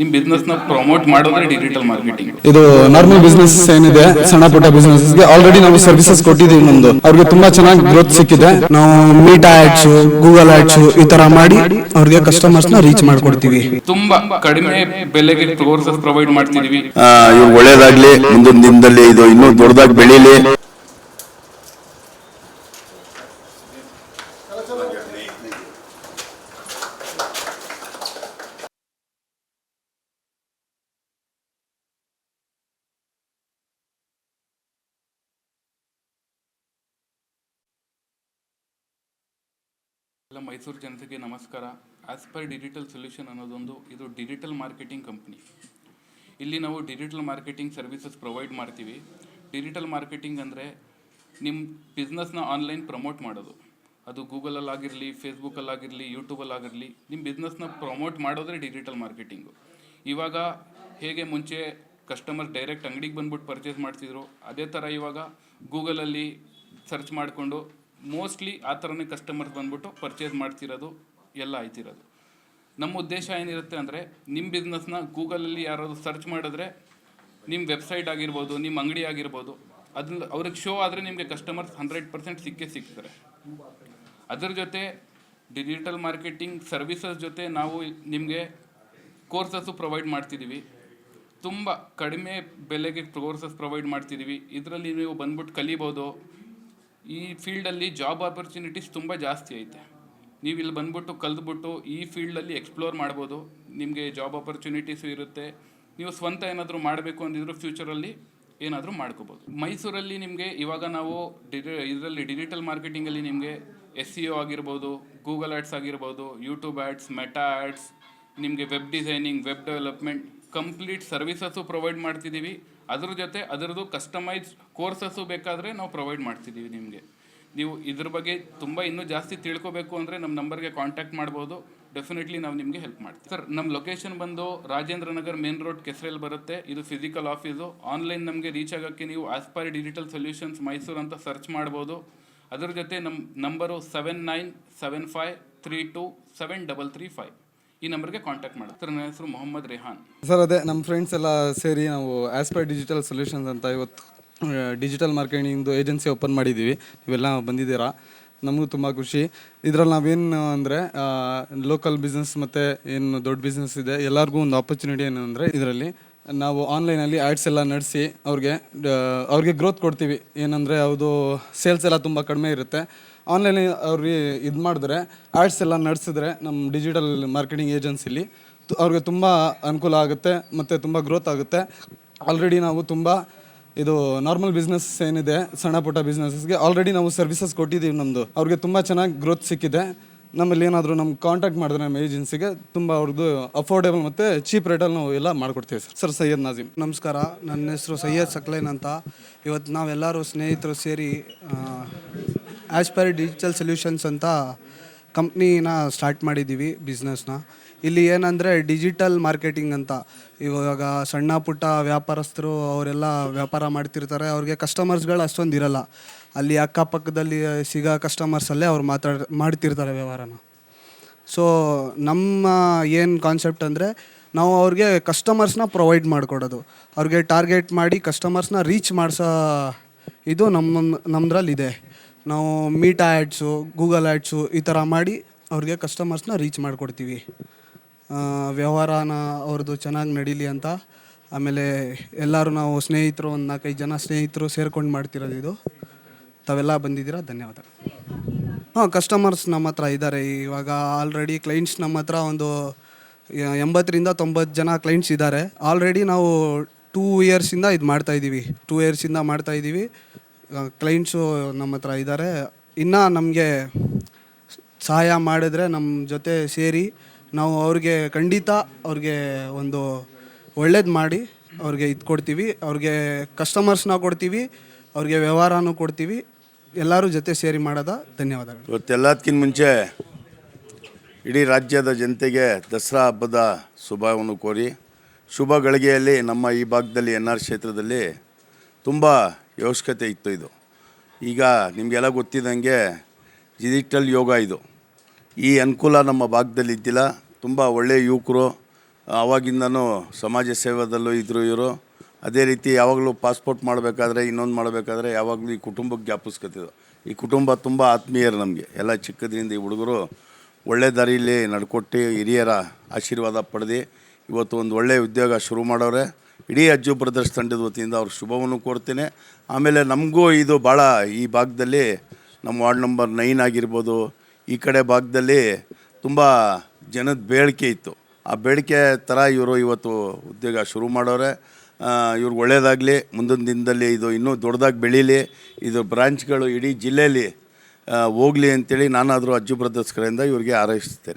ನಿಮ್ಮ ಬಿಸ್ನೆಸ್ನ ಪ್ರಮೋಟ್ ಮಾಡೋದ್ರೆ ಡಿಜಿಟಲ್ ಮಾರ್ಕೆಟಿಂಗ್ ಇದು ನಾರ್ಮಲ್ ಬಿಸ್ನೆಸ್ ಏನಿದೆ ಸಣ್ಣ ಪುಟ್ಟ ಬಿಸ್ನೆಸ್ಗೆ ಆಲ್ರೆಡಿ ನಾವು ಸರ್ವಿಸಸ್ ಕೊಟ್ಟಿದ್ದೀವಿ ನಮ್ದು. ಅವ್ರಿಗೆ ತುಂಬಾ ಚೆನ್ನಾಗಿ ಗ್ರೋತ್ ಸಿಕ್ಕಿದೆ. ನಾವು ಮೀಟಾ ಆಡ್ಸ್ ಗೂಗಲ್ ಆಡ್ಸ್ ಈ ತರ ಮಾಡಿ ಅವ್ರಿಗೆ ಕಸ್ಟಮರ್ಸ್ನ ರೀಚ್ ಮಾಡ್ಕೊಡ್ತೀವಿ. ತುಂಬಾ ಕಡಿಮೆ ಬೆಲೆಗೆ ಕೋರ್ಸಸ್ ಪ್ರೊವೈಡ್ ಮಾಡ್ತಿದೀವಿ. ಇವ್ರು ಒಳ್ಳೇದಾಗ್ಲಿ ಮುಂದಿನ ದಿನದಲ್ಲಿ ಇದು ಇನ್ನೂ ದೊಡ್ಡದಾಗಿ ಬೆಳೀಲಿ. ಮೈಸೂರು ಜನತೆಗೆ ನಮಸ್ಕಾರ. ಆಸ್ ಪರ್ ಡಿಜಿಟಲ್ ಸೊಲ್ಯೂಷನ್ ಅನ್ನೋದೊಂದು, ಇದು ಡಿಜಿಟಲ್ ಮಾರ್ಕೆಟಿಂಗ್ ಕಂಪ್ನಿ ಇಲ್ಲಿ ನಾವು ಡಿಜಿಟಲ್ ಮಾರ್ಕೆಟಿಂಗ್ ಸರ್ವಿಸಸ್ ಪ್ರೊವೈಡ್ ಮಾಡ್ತೀವಿ. ಡಿಜಿಟಲ್ ಮಾರ್ಕೆಟಿಂಗ್ ಅಂದರೆ ನಿಮ್ಮ ಬಿಸ್ನೆಸ್ನ ಆನ್ಲೈನ್ ಪ್ರಮೋಟ್ ಮಾಡೋದು. ಅದು ಗೂಗಲಲ್ಲಾಗಿರಲಿ ಫೇಸ್ಬುಕ್ಕಲ್ಲಾಗಿರಲಿ ಯೂಟ್ಯೂಬಲ್ಲಾಗಿರಲಿ ನಿಮ್ಮ ಬಿಸ್ನೆಸ್ನ ಪ್ರಮೋಟ್ ಮಾಡೋದ್ರೆ ಡಿಜಿಟಲ್ ಮಾರ್ಕೆಟಿಂಗು ಇವಾಗ ಹೇಗೆ ಮುಂಚೆ ಕಸ್ಟಮರ್ ಡೈರೆಕ್ಟ್ ಅಂಗಡಿಗೆ ಬಂದ್ಬಿಟ್ಟು ಪರ್ಚೇಸ್ ಮಾಡ್ತಿದ್ರು, ಅದೇ ಥರ ಇವಾಗ ಗೂಗಲಲ್ಲಿ ಸರ್ಚ್ ಮಾಡಿಕೊಂಡು ಮೋಸ್ಟ್ಲಿ ಆ ಥರನೇ ಕಸ್ಟಮರ್ಸ್ ಬಂದ್ಬಿಟ್ಟು ಪರ್ಚೇಸ್ ಮಾಡ್ತಿರೋದು, ಎಲ್ಲ ಆಯ್ತಿರೋದು. ನಮ್ಮ ಉದ್ದೇಶ ಏನಿರುತ್ತೆ ಅಂದರೆ ನಿಮ್ಮ ಬಿಸ್ನೆಸ್ನ ಗೂಗಲಲ್ಲಿ ಯಾರಾದರೂ ಸರ್ಚ್ ಮಾಡಿದ್ರೆ ನಿಮ್ಮ ವೆಬ್ಸೈಟ್ ಆಗಿರ್ಬೋದು ನಿಮ್ಮ ಅಂಗಡಿ ಆಗಿರ್ಬೋದು ಅದನ್ನ ಅವ್ರಿಗೆ ಶೋ ಆದರೆ ನಿಮಗೆ ಕಸ್ಟಮರ್ಸ್ ಹಂಡ್ರೆಡ್ ಪರ್ಸೆಂಟ್ ಸಿಕ್ಕೇ ಸಿಗ್ತಾರೆ. ಅದರ ಜೊತೆ ಡಿಜಿಟಲ್ ಮಾರ್ಕೆಟಿಂಗ್ ಸರ್ವಿಸಸ್ ಜೊತೆ ನಾವು ನಿಮಗೆ ಕೋರ್ಸಸ್ಸು ಪ್ರೊವೈಡ್ ಮಾಡ್ತಿದ್ದೀವಿ ತುಂಬ ಕಡಿಮೆ ಬೆಲೆಗೆ ಕೋರ್ಸಸ್ ಪ್ರೊವೈಡ್ ಮಾಡ್ತಿದ್ದೀವಿ ಇದರಲ್ಲಿ ನೀವು ಬಂದ್ಬಿಟ್ಟು ಕಲಿಬೋದು ಈ ಫೀಲ್ಡಲ್ಲಿ ಜಾಬ್ ಆಪರ್ಚುನಿಟೀಸ್ ತುಂಬ ಜಾಸ್ತಿ ಐತೆ. ನೀವು ಇಲ್ಲಿ ಬಂದ್ಬಿಟ್ಟು ಕಲ್ತ್ಬಿಟ್ಟು ಈ ಫೀಲ್ಡಲ್ಲಿ ಎಕ್ಸ್ಪ್ಲೋರ್ ಮಾಡ್ಬೋದು. ನಿಮಗೆ ಜಾಬ್ ಆಪರ್ಚುನಿಟೀಸು ಇರುತ್ತೆ. ನೀವು ಸ್ವಂತ ಏನಾದರೂ ಮಾಡಬೇಕು ಅಂದಿದ್ರು ಫ್ಯೂಚರಲ್ಲಿ ಏನಾದರೂ ಮಾಡ್ಕೋಬೋದು. ಮೈಸೂರಲ್ಲಿ ನಿಮಗೆ ಇವಾಗ ನಾವು ಡಿಜಿ ಇದರಲ್ಲಿ ಡಿಜಿಟಲ್ ಮಾರ್ಕೆಟಿಂಗಲ್ಲಿ ನಿಮಗೆ ಎಸ್ ಸಿ ಒ ಆಗಿರ್ಬೋದು ಗೂಗಲ್ ಆ್ಯಡ್ಸ್ ಆಗಿರ್ಬೋದು ಯೂಟ್ಯೂಬ್ ಆ್ಯಡ್ಸ್ ಮೆಟಾ ಆ್ಯಡ್ಸ್ ನಿಮಗೆ web designing web development complete services provide ಮಾಡ್ತಿದ್ದೀವಿ ಅದ್ರ ಜೊತೆ ಅದರದ್ದು ಕಸ್ಟಮೈಸ್ ಕೋರ್ಸಸ್ಸು ಬೇಕಾದರೆ ನಾವು ಪ್ರೊವೈಡ್ ಮಾಡ್ತಿದ್ದೀವಿ ನಿಮಗೆ. ನೀವು ಇದ್ರ ಬಗ್ಗೆ ತುಂಬ ಇನ್ನೂ ಜಾಸ್ತಿ ತಿಳ್ಕೋಬೇಕು ಅಂದರೆ ನಮ್ಮ ನಂಬರ್ಗೆ ಕಾಂಟ್ಯಾಕ್ಟ್ ಮಾಡ್ಬೋದು. ಡೆಫಿನೆಟ್ಲಿ ನಾವು ನಿಮಗೆ ಹೆಲ್ಪ್ ಮಾಡ್ತೀವಿ. ಸರ್ ನಮ್ಮ ಲೊಕೇಶನ್ ಬಂದು ರಾಜೇಂದ್ರ ನಗರ್ ಮೇನ್ ರೋಡ್ ಕೆಸರಲ್ಲಿ ಬರುತ್ತೆ. ಇದು ಫಿಸಿಕಲ್ ಆಫೀಸು ಆನ್ಲೈನ್ ನಮಗೆ ರೀಚ್ ಆಗೋಕ್ಕೆ ನೀವು ಆಸ್ಪೈರ್ ಡಿಜಿಟಲ್ ಸೊಲ್ಯೂಷನ್ಸ್ ಮೈಸೂರು ಅಂತ ಸರ್ಚ್ ಮಾಡ್ಬೋದು. ಅದ್ರ ಜೊತೆ ನಮ್ಮ number seven nine seven five three two seven double three five ಈ ನಂಬರ್ಗೆ ಕಾಂಟ್ಯಾಕ್ಟ್ ಮಾಡಿ. ಸರ್, ನನ್ನ ಹೆಸರು ಮೊಹಮ್ಮದ್ ರೆಹಾನ್. ಸರ್, ಅದೇ ನಮ್ಮ ಫ್ರೆಂಡ್ಸ್ ಎಲ್ಲ ಸೇರಿ ನಾವು ಆಸ್ ಪರ್ ಡಿಜಿಟಲ್ ಸೊಲ್ಯೂಷನ್ಸ್ ಅಂತ ಇವತ್ತು ಡಿಜಿಟಲ್ ಮಾರ್ಕೆಟಿಂಗ್ದು ಏಜೆನ್ಸಿ ಓಪನ್ ಮಾಡಿದ್ದೀವಿ. ನೀವೆಲ್ಲ ಬಂದಿದ್ದೀರಾ? ನಮಗೂ ತುಂಬ ಖುಷಿ. ಇದರಲ್ಲಿ ನಾವೇನು ಅಂದರೆ ಲೋಕಲ್ ಬಿಸ್ನೆಸ್ ಮತ್ತು ಏನು ದೊಡ್ಡ ಬಿಸ್ನೆಸ್ ಇದೆ, ಎಲ್ಲರಿಗೂ ಒಂದು ಆಪರ್ಚುನಿಟಿ ಏನು ಅಂದರೆ ಇದರಲ್ಲಿ ನಾವು ಆನ್ಲೈನಲ್ಲಿ ಆ್ಯಡ್ಸ್ ಎಲ್ಲ ನಡೆಸಿ ಅವ್ರಿಗೆ ಅವ್ರಿಗೆ ಗ್ರೋತ್ ಕೊಡ್ತೀವಿ. ಏನಂದರೆ ಅದು ಸೇಲ್ಸ್ ಎಲ್ಲ ತುಂಬ ಕಡಿಮೆ ಇರುತ್ತೆ. ಆನ್ಲೈನ್ ಅವ್ರಿಗೆ ಇದು ಮಾಡಿದ್ರೆ ಆ್ಯಡ್ಸ್ ಎಲ್ಲ ನಡೆಸಿದ್ರೆ ನಮ್ಮ ಡಿಜಿಟಲ್ ಮಾರ್ಕೆಟಿಂಗ್ ಏಜೆನ್ಸಿಲಿ ಅವ್ರಿಗೆ ತುಂಬ ಅನುಕೂಲ ಆಗುತ್ತೆ ಮತ್ತು ತುಂಬ ಗ್ರೋತ್ ಆಗುತ್ತೆ. ಆಲ್ರೆಡಿ ನಾವು ತುಂಬ ಇದು ನಾರ್ಮಲ್ ಬಿಸ್ನೆಸ್ ಏನಿದೆ, ಸಣ್ಣ ಪುಟ್ಟ ಬಿಸ್ನೆಸ್ಗೆ ಆಲ್ರೆಡಿ ನಾವು ಸರ್ವಿಸಸ್ ಕೊಟ್ಟಿದ್ದೀವಿ ನಮ್ಮದು ಅವ್ರಿಗೆ ತುಂಬ ಚೆನ್ನಾಗಿ ಗ್ರೋತ್ ಸಿಕ್ಕಿದೆ. ನಮ್ಮಲ್ಲಿ ಏನಾದರೂ ನಮ್ಮ ಕಾಂಟ್ಯಾಕ್ಟ್ ಮಾಡಿದ್ರೆ ನಮ್ಮ ಏಜೆನ್ಸಿಗೆ ತುಂಬ ಅವ್ರದ್ದು ಅಫೋರ್ಡೆಬಲ್ ಮತ್ತು ಚೀಪ್ ರೇಟಲ್ಲಿ ನಾವು ಎಲ್ಲ ಮಾಡ್ಕೊಡ್ತೀವಿ ಸರ್. ಸರ್ ಸೈಯದ್ ನಾಜಿಮ್. ನಮಸ್ಕಾರ. ನನ್ನ ಹೆಸರು ಸೈಯದ್ ಸಕ್ಲೇನ್ ಅಂತ. ಇವತ್ತು ನಾವೆಲ್ಲರೂ ಸ್ನೇಹಿತರು ಸೇರಿ ಆ್ಯಸ್ ಪರ್ ಡಿಜಿಟಲ್ ಸೊಲ್ಯೂಷನ್ಸ್ ಅಂತ ಕಂಪ್ನಿನ ಸ್ಟಾರ್ಟ್ ಮಾಡಿದ್ದೀವಿ ಬಿಸ್ನೆಸ್ನ ಇಲ್ಲಿ ಏನಂದರೆ ಡಿಜಿಟಲ್ ಮಾರ್ಕೆಟಿಂಗ್ ಅಂತ. ಇವಾಗ ಸಣ್ಣ ಪುಟ್ಟ ವ್ಯಾಪಾರಸ್ಥರು ಅವರೆಲ್ಲ ವ್ಯಾಪಾರ ಮಾಡ್ತಿರ್ತಾರೆ. ಅವ್ರಿಗೆ ಕಸ್ಟಮರ್ಸ್ಗಳು ಅಷ್ಟೊಂದು ಇರಲ್ಲ. ಅಲ್ಲಿ ಅಕ್ಕಪಕ್ಕದಲ್ಲಿ ಸಿಗೋ ಕಸ್ಟಮರ್ಸಲ್ಲೇ ಅವ್ರು ಮಾತಾಡ್, ಮಾಡ್ತಿರ್ತಾರೆ ವ್ಯವಹಾರನ. ಸೊ ನಮ್ಮ ಏನು ಕಾನ್ಸೆಪ್ಟ್ ಅಂದರೆ ನಾವು ಅವ್ರಿಗೆ ಕಸ್ಟಮರ್ಸ್ನ ಪ್ರೊವೈಡ್ ಮಾಡಿಕೊಡೋದು. ಅವ್ರಿಗೆ ಟಾರ್ಗೆಟ್ ಮಾಡಿ ಕಸ್ಟಮರ್ಸ್ನ ರೀಚ್ ಮಾಡಿಸೋ ಇದು ನಮ್ಮ ನಮ್ಮದ್ರಲ್ಲಿದೆ ನಾವು ಮೀಟಾ ಆ್ಯಡ್ಸು ಗೂಗಲ್ ಆ್ಯಡ್ಸು ಈ ಥರ ಮಾಡಿ ಅವ್ರಿಗೆ ಕಸ್ಟಮರ್ಸ್ನ ರೀಚ್ ಮಾಡಿಕೊಡ್ತೀವಿ. ವ್ಯವಹಾರನ ಅವ್ರದ್ದು ಚೆನ್ನಾಗಿ ನಡೀಲಿ ಅಂತ. ಆಮೇಲೆ ಎಲ್ಲರೂ ನಾವು ಸ್ನೇಹಿತರು ಒಂದು ನಾಲ್ಕೈದು ಜನ ಸ್ನೇಹಿತರು ಸೇರ್ಕೊಂಡು ಮಾಡ್ತಿರೋದು ಇದು. ತಾವೆಲ್ಲ ಬಂದಿದ್ದೀರಾ? ಧನ್ಯವಾದ. ಹಾಂ ಕಸ್ಟಮರ್ಸ್ ನಮ್ಮ ಹತ್ರ ಇದ್ದಾರೆ. ಇವಾಗ ಆಲ್ರೆಡಿ ಕ್ಲೈಂಟ್ಸ್ ನಮ್ಮ ಹತ್ರ ಒಂದು ಎಂಬತ್ತರಿಂದ ತೊಂಬತ್ತು ಜನ ಕ್ಲೈಂಟ್ಸ್ ಇದ್ದಾರೆ. ಆಲ್ರೆಡಿ ನಾವು ಟೂ ಇಯರ್ಸಿಂದ ಇದು ಮಾಡ್ತಾ ಇದ್ದೀವಿ. ಟೂ ಇಯರ್ಸಿಂದ ಮಾಡ್ತಾ ಇದ್ದೀವಿ. ಕ್ಲೈಂಟ್ಸು ನಮ್ಮ ಹತ್ರ ಇದ್ದಾರೆ. ಇನ್ನು ನಮಗೆ ಸಹಾಯ ಮಾಡಿದ್ರೆ ನಮ್ಮ ಜೊತೆ ಸೇರಿ ನಾವು ಅವ್ರಿಗೆ ಖಂಡಿತ ಅವ್ರಿಗೆ ಒಂದು ಒಳ್ಳೇದು ಮಾಡಿ ಅವ್ರಿಗೆ ಇದು ಕೊಡ್ತೀವಿ. ಅವ್ರಿಗೆ ಕಸ್ಟಮರ್ಸ್ನ ಕೊಡ್ತೀವಿ. ಅವ್ರಿಗೆ ವ್ಯವಹಾರನೂ ಕೊಡ್ತೀವಿ. ಎಲ್ಲರೂ ಜೊತೆ ಸೇರಿ ಮಾಡೋದ ಧನ್ಯವಾದಗಳು. ಇವತ್ತೆಲ್ಲದಕ್ಕಿಂತ ಮುಂಚೆ ಇಡೀ ರಾಜ್ಯದ ಜನತೆಗೆ ದಸರಾ ಹಬ್ಬದ ಶುಭವನ್ನು ಕೋರಿ ಶುಭ ಗಳಿಗೆಯಲ್ಲಿ ನಮ್ಮ ಈ ಭಾಗದಲ್ಲಿ ಎನ್ ಆರ್ ಕ್ಷೇತ್ರದಲ್ಲಿ ತುಂಬ ಅವಶ್ಯಕತೆ ಇತ್ತು ಇದು. ಈಗ ನಿಮಗೆಲ್ಲ ಗೊತ್ತಿದ್ದಂಗೆ ಡಿಜಿಟಲ್ ಯೋಗ ಇದು. ಈ ಅನುಕೂಲ ನಮ್ಮ ಭಾಗದಲ್ಲಿ ಇದ್ದಿಲ್ಲ. ತುಂಬ ಒಳ್ಳೆಯ ಯುವಕರು ಆವಾಗಿಂದನೂ ಸಮಾಜ ಸೇವೆದಲ್ಲೂ ಇದ್ದರು ಇವರು. ಅದೇ ರೀತಿ ಯಾವಾಗಲೂ ಪಾಸ್ಪೋರ್ಟ್ ಮಾಡಬೇಕಾದ್ರೆ, ಇನ್ನೊಂದು ಮಾಡಬೇಕಾದ್ರೆ ಯಾವಾಗಲೂ ಈ ಕುಟುಂಬಕ್ಕೆ ಜ್ಞಾಪಿಸ್ಕೊತಿದ್ದೋ. ಈ ಕುಟುಂಬ ತುಂಬ ಆತ್ಮೀಯರು ನಮಗೆ. ಎಲ್ಲ ಚಿಕ್ಕದ್ರಿಂದ ಈ ಹುಡುಗರು ಒಳ್ಳೆ ದಾರಿಯಲ್ಲಿ ನಡ್ಕೊಟ್ಟು ಹಿರಿಯರ ಆಶೀರ್ವಾದ ಪಡೆದು ಇವತ್ತು ಒಂದು ಒಳ್ಳೆಯ ಉದ್ಯೋಗ ಶುರು ಮಾಡೋರೆ. ಇಡೀ ಅಜ್ಜು ಬ್ರದರ್ಸ್ ತಂಡದ ವತಿಯಿಂದ ಅವ್ರ ಶುಭವನ್ನು ಕೋರ್ತೇನೆ. ಆಮೇಲೆ ನಮಗೂ ಇದು ಭಾಳ ಈ ಭಾಗದಲ್ಲಿ ನಮ್ಮ ವಾರ್ಡ್ ನಂಬರ್ ನೈನ್ ಆಗಿರ್ಬೋದು, ಈ ಕಡೆ ಭಾಗದಲ್ಲಿ ತುಂಬ ಜನದ ಬೇಡಿಕೆ ಇತ್ತು. ಆ ಬೇಡಿಕೆ ಥರ ಇವರು ಇವತ್ತು ಉದ್ಯೋಗ ಶುರು ಮಾಡವ್ರೆ ಇವ್ರಿಗೆ ಒಳ್ಳೆಯದಾಗಲಿ ಮುಂದಿನ ದಿನದಲ್ಲಿ ಇದು ಇನ್ನೂ ದೊಡ್ಡದಾಗಿ ಬೆಳೀಲಿ, ಇದು ಬ್ರಾಂಚ್ಗಳು ಇಡೀ ಜಿಲ್ಲೆಯಲ್ಲಿ ಹೋಗಲಿ ಅಂತೇಳಿ ನಾನಾದರೂ ಅಜ್ಜು ಬ್ರದರ್ಸ್ ಕಡೆಯಿಂದ ಇವ್ರಿಗೆ ಹಾರೈಸ್ತೇನೆ